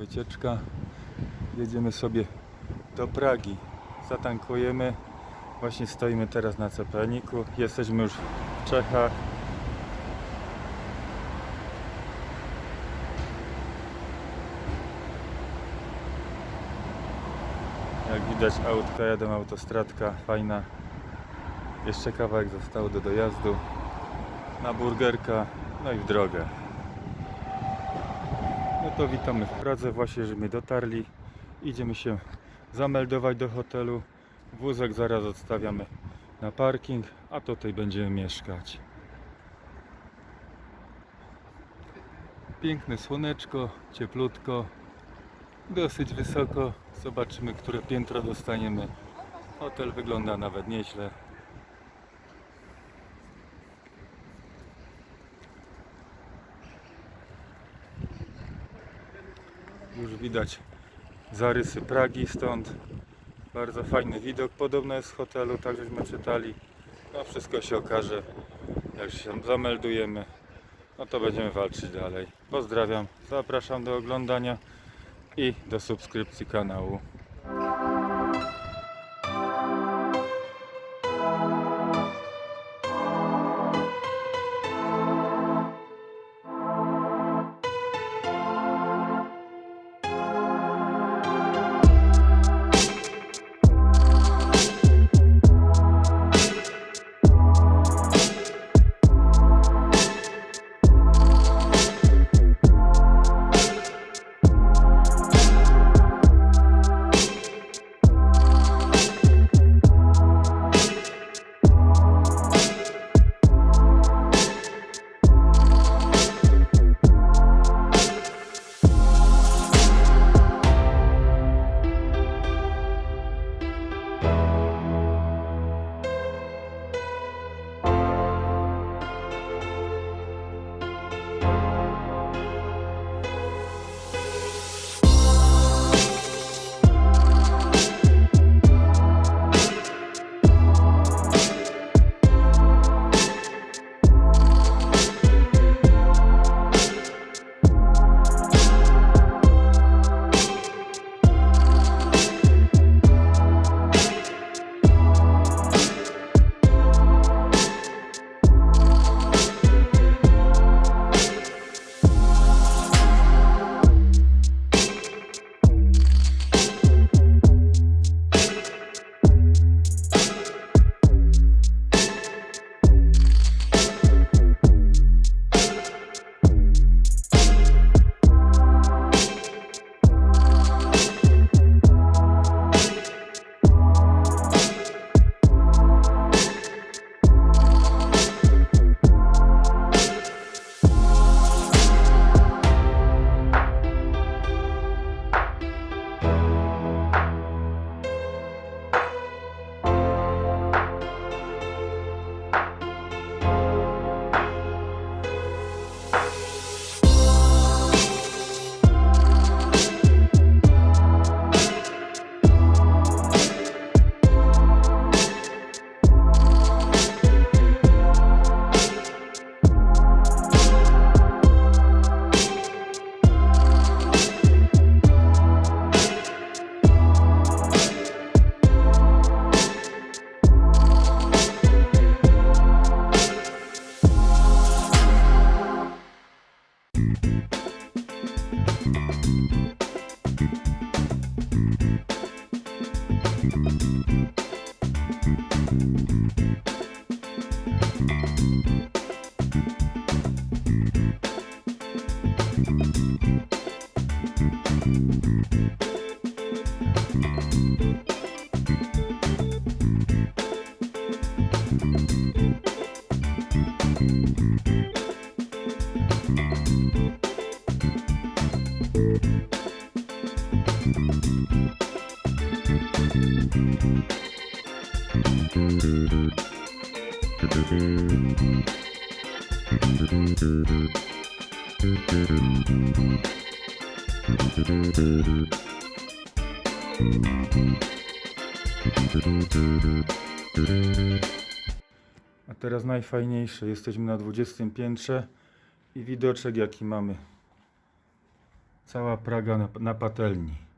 ucieczka. Jedziemy sobie do Pragi. Zatankujemy. Właśnie stoimy teraz na Cepelniku. Jesteśmy już w Czechach. Jak widać autka jadą autostradka fajna. Jeszcze kawałek zostało do dojazdu. Na burgerka, no i w drogę. To witamy w Pradze, właśnie żeśmy dotarli. Idziemy się zameldować do hotelu. Wózek zaraz odstawiamy na parking, a tutaj będziemy mieszkać. Piękne słoneczko, cieplutko, dosyć wysoko. Zobaczymy, które piętro dostaniemy. Hotel wygląda nawet nieźle. Już widać zarysy Pragi stąd. Bardzo fajny widok. Podobno jest z hotelu, tak żeśmy czytali. No wszystko się okaże, jak się zameldujemy. No to będziemy walczyć dalej. Pozdrawiam, zapraszam do oglądania i do subskrypcji kanału. you A teraz najfajniejsze. Jesteśmy na 20 piętrze i widoczek jaki mamy. Cała Praga na, na patelni.